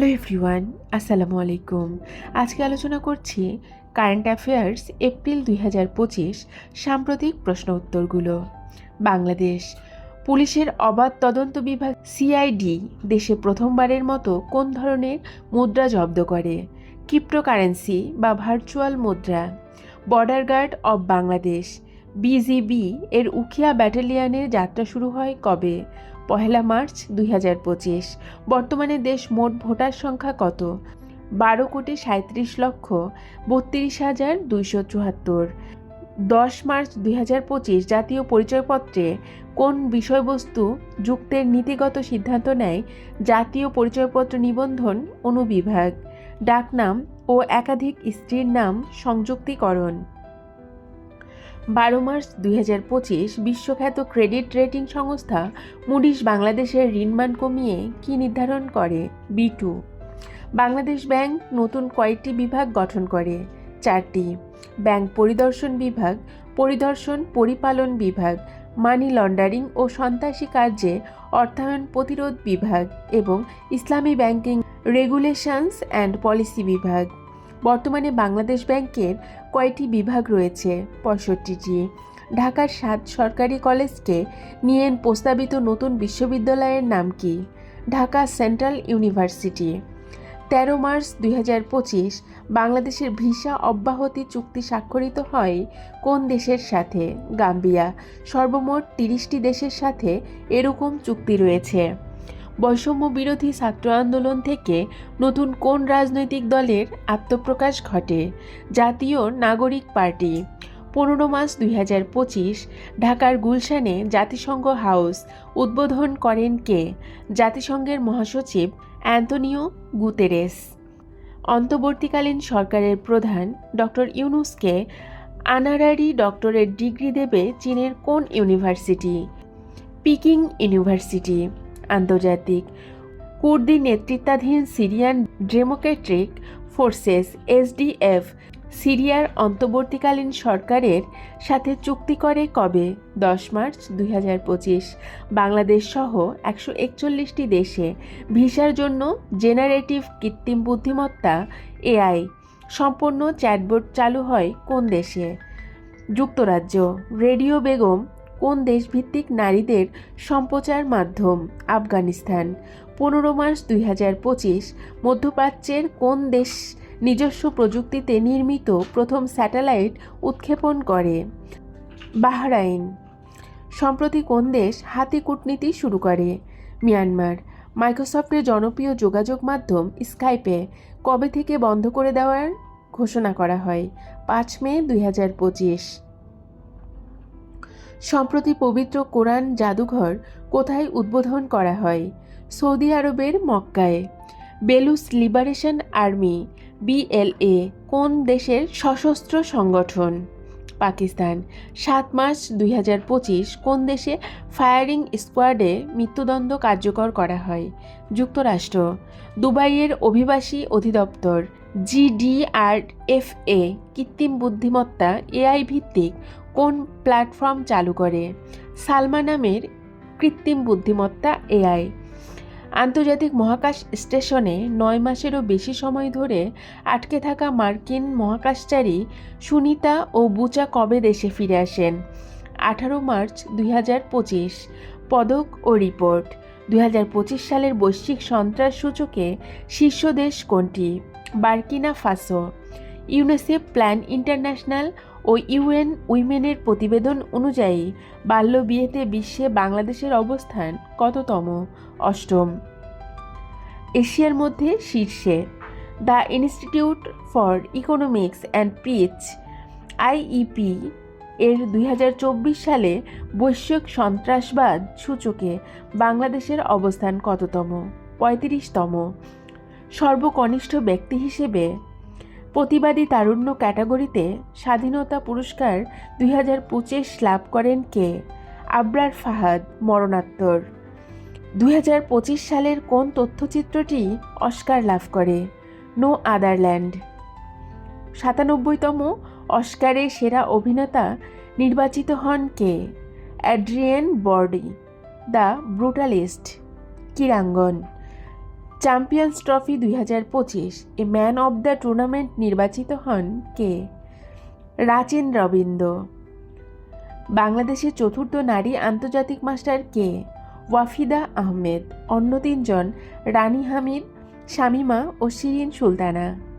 Hello everyone, আসসালামু আলাইকুম। আজকে আলোচনা করছি কারেন্ট অ্যাফেয়ার্স এপ্রিল দুই হাজার পঁচিশ সাম্প্রতিক প্রশ্ন উত্তরগুলো। বাংলাদেশ পুলিশের অবাধ তদন্ত বিভাগ সিআইডি দেশে প্রথমবারের মতো কোন ধরনের মুদ্রা জব্দ করে? ক্রিপ্টোকারেন্সি বা ভার্চুয়াল মুদ্রা? Border guard of Bangladesh, BGB এর উখিয়া ব্যাটালিয়নের যাত্রা শুরু হয় কবে? পহেলা মার্চ দুই হাজার পঁচিশ। বর্তমানে দেশ মোট ভোটার সংখ্যা কত? বারো কোটি সাঁত্রিশ লক্ষ বত্রিশ হাজার দুইশো চুয়াত্তর। দশ মার্চ দুই হাজার পঁচিশ জাতীয় পরিচয়পত্রে কোন বিষয়বস্তু যুক্তের নীতিগত সিদ্ধান্ত নেয় জাতীয় পরিচয়পত্র নিবন্ধন অনুবিভাগ? ডাকনাম ও একাধিক স্ত্রীর নাম সংযুক্তিকরণ। বারো মার্চ দুই বিশ্বখ্যাত ক্রেডিট রেটিং সংস্থা মুডিস বাংলাদেশের ঋণমান কমিয়ে কি নির্ধারণ করে? B two. বাংলাদেশ ব্যাংক নতুন কয়েকটি বিভাগ গঠন করে। চারটি। ব্যাংক পরিদর্শন বিভাগ, পরিদর্শন পরিপালন বিভাগ, মানি লন্ডারিং ও সন্ত্রাসী কার্যে অর্থায়ন প্রতিরোধ বিভাগ এবং ইসলামী ব্যাংকিং রেগুলেশনস অ্যান্ড পলিসি বিভাগ। বর্তমানে বাংলাদেশ ব্যাংকের কয়টি বিভাগ রয়েছে। পঁয়ষট্টিটি। ঢাকার সাত সরকারি কলেজকে নিয়ে প্রস্তাবিত নতুন বিশ্ববিদ্যালয়ের নাম কি? Dhaka central university. তেরো মার্চ দুই হাজার পঁচিশ, বাংলাদেশের ভিসা অব্যাহতি চুক্তি স্বাক্ষরিত হয় কোন দেশের সাথে? গাম্বিয়া। সর্বমোট তিরিশটি দেশের সাথে এরকম চুক্তি রয়েছে। বৈষম্য বিরোধী ছাত্র আন্দোলন থেকে নতুন কোন রাজনৈতিক দলের আত্মপ্রকাশ ঘটে? জাতীয় নাগরিক পার্টি, পনেরো মার্চ দুই ঢাকার গুলশানে জাতিসংঘ হাউস, উদ্বোধন করেন কে? জাতিসংঘের মহাসচিব অ্যান্তনিও গুতেরেস। অন্তর্বর্তীকালীন সরকারের প্রধান ডক্টর ইউনুসকে আনারারি ডক্টরেট ডিগ্রি দেবে চীনের কোন ইউনিভার্সিটি? Peking university. আন্তর্জাতিক। কুর্দি নেতৃত্বাধীন সিরিয়ান ডেমোক্রেটিক ফোর্সেস এসডিএফ সিরিয়ার অন্তর্বর্তীকালীন সরকারের সাথে চুক্তি করে কবে? দশ মার্চ দুই হাজার পঁচিশ। বাংলাদেশ সহ একশো একচল্লিশটি দেশে ভিসার জন্য জেনারেটিভ কৃত্রিম বুদ্ধিমত্তা এআই সম্পন্ন চ্যাটবোর্ড চালু হয় কোন দেশে? যুক্তরাজ্য। রেডিও বেগম কোন দেশভিত্তিক নারীদের সম্প্রচার মাধ্যম? আফগানিস্তান। পনেরো মার্চ দুই হাজার পঁচিশ, মধ্যপ্রাচ্যের কোন দেশ নিজস্ব প্রযুক্তিতে নির্মিত প্রথম স্যাটেলাইট উৎক্ষেপণ করে? বাহরাইন। সম্প্রতি কোন দেশ হাতি কূটনীতি শুরু করে? মিয়ানমার। মাইক্রোসফটের জনপ্রিয় যোগাযোগ মাধ্যম স্কাইপে কবে থেকে বন্ধ করে দেওয়ার ঘোষণা করা হয়? পাঁচ মে দুই হাজার পঁচিশ। সম্প্রতি পবিত্র কোরআন জাদুঘর কোথায় উদ্বোধন করা হয়? সৌদি আরবের মক্কায়। বেলুস লিবারেশন আর্মি, বিএলএ, কোন দেশের সশস্ত্র সংগঠন? পাকিস্তান। সাত মার্চ দুই হাজার পঁচিশ, কোন দেশে ফায়ারিং স্কোয়াডে মৃত্যুদণ্ড কার্যকর করা হয়? যুক্তরাষ্ট্র। দুবাইয়ের অভিবাসী অধিদপ্তর, জিডিআরএফএ, কৃত্রিম বুদ্ধিমত্তা এআই ভিত্তিক কোন প্ল্যাটফর্ম চালু করে? সালমা নামের কৃত্রিম বুদ্ধিমত্তা এআই। আন্তর্জাতিক মহাকাশ স্টেশনে নয় মাসেরও বেশি সময় ধরে আটকে থাকা মার্কিন মহাকাশচারী সুনিতা ও বুচা কবে দেশে ফিরে আসেন? আঠারো মার্চ দুই হাজার পঁচিশ, পদক ও রিপোর্ট। দুই হাজার পঁচিশ সালের বৈশ্বিক সন্ত্রাস সূচকে শীর্ষ দেশ কোনটি? Burkina Faso. UNICEF plan international ও ইউএন উইমেনের প্রতিবেদন অনুযায়ী, বাল্য বিয়েতে বিশ্বে বাংলাদেশের অবস্থান কততম? অষ্টম। এশিয়ার মধ্যে শীর্ষে। The institute for economics and peace IEP এর দুই হাজার চব্বিশ সালে বৈশ্বিক সন্ত্রাসবাদ সূচকে বাংলাদেশের অবস্থান কততম? পঁয়ত্রিশতম। সর্বকনিষ্ঠ ব্যক্তি হিসেবে প্রতিবাদী তারুণ্য ক্যাটাগরিতে স্বাধীনতা পুরস্কার দুই হাজার পঁচিশ লাভ করেন কে? আবরার ফাহাদ, মরণাত্তর। দুই হাজার পঁচিশ সালের কোন তথ্যচিত্রটি অস্কার লাভ করে? নো আদারল্যান্ড। সাতানব্বইতম অস্কারে সেরা অভিনেতা নির্বাচিত হন কে? Adrien Brody the Brutalist. কিরাঙ্গন champions trophy দুই হাজার পঁচিশ, a man of the tournament নির্বাচিত হন কে? রাচিন রবীন্দ্র। বাংলাদেশের চতুর্থ নারী আন্তর্জাতিক মাস্টার কে? ওয়াফিদা আহমেদ। অন্য তিনজন, রানি হামিদ, শামিমা ও শিরিন সুলতানা।